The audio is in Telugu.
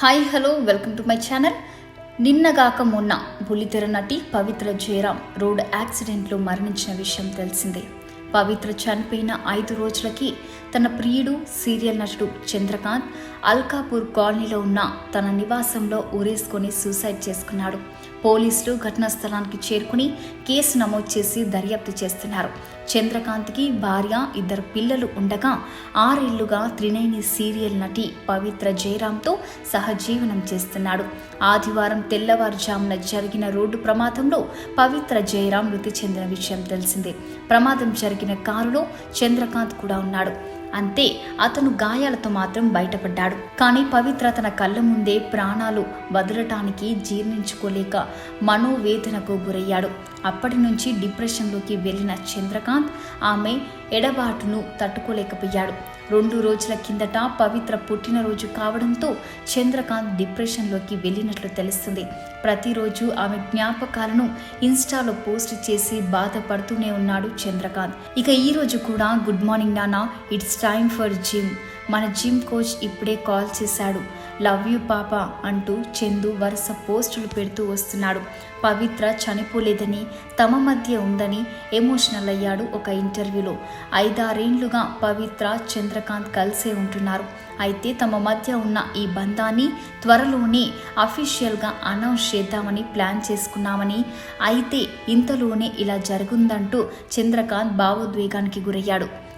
Hi hello welcome to my channel. నిన్నగాక మొన్న బుల్లితెర నటి పవిత్ర జయరాం రోడ్ యాక్సిడెంట్లో మరణించిన విషయం తెలిసిందే. పవిత్ర చనిపోయిన ఐదు రోజులకి తన ప్రియుడు సీరియల్ నటుడు చంద్రకాంత్ అల్కాపూర్ కాలనీలో ఉన్న తన నివాసంలో ఊరేసుకొని సూసైడ్ చేసుకున్నాడు. పోలీసులు ఘటనా స్థలానికి చేరుకుని కేసు నమోదు చేసి దర్యాప్తు చేస్తున్నారు. చంద్రకాంత్కి భార్య ఇద్దరు పిల్లలు ఉండగా ఆరేళ్ళుగా త్రినేని సీరియల్ నటి పవిత్ర జయరాంతో సహజీవనం చేస్తున్నాడు. ఆదివారం తెల్లవారుజామున జరిగిన రోడ్డు ప్రమాదంలో పవిత్ర జయరాం మృతి చెందిన విషయం తెలిసిందే. ప్రమాదం జరిగిన కారులో చంద్రకాంత్ కూడా ఉన్నాడు. అంతే అతను గాయాలతో మాత్రం బయటపడ్డాడు. కానీ పవిత్ర తన కళ్ళ ముందే ప్రాణాలు వదలటానికి జీర్ణించుకోలేక మనోవేదనకు గురయ్యాడు. అప్పటి నుంచి డిప్రెషన్లోకి వెళ్ళిన చంద్రకాంత్ ఆమె ఎడబాటును తట్టుకోలేకపోయాడు. రెండు రోజుల కిందట పవిత్ర పుట్టినరోజు కావడంతో చంద్రకాంత్ డిప్రెషన్లోకి వెళ్ళినట్లు తెలుస్తుంది. ప్రతిరోజు ఆమె జ్ఞాపకాలను ఇన్స్టాలో పోస్ట్ చేసి బాధపడుతూనే ఉన్నాడు చంద్రకాంత్. ఇక ఈ రోజు కూడా గుడ్ మార్నింగ్ నానా ఇట్స్ టైమ్ ఫర్ జిమ్. మన జిమ్ కోచ్ ఇప్పుడే కాల్ చేశాడు. లవ్ యూ పాప అంటూ చందు వరుస పోస్టులు పెడుతూ వస్తున్నాడు. పవిత్ర చనిపోలేదని తమ మధ్య ఉందని ఎమోషనల్ అయ్యాడు ఒక ఇంటర్వ్యూలో. ఐదారేండ్లుగా పవిత్ర చంద్రకాంత్ కలిసే ఉంటున్నారు. అయితే తమ మధ్య ఉన్న ఈ బంధాన్ని త్వరలోనే అఫీషియల్గా అనౌన్స్ చేద్దామని ప్లాన్ చేసుకున్నామని అయితే ఇంతలోనే ఇలా జరుగుందంటూ చంద్రకాంత్ భావోద్వేగానికి గురయ్యాడు.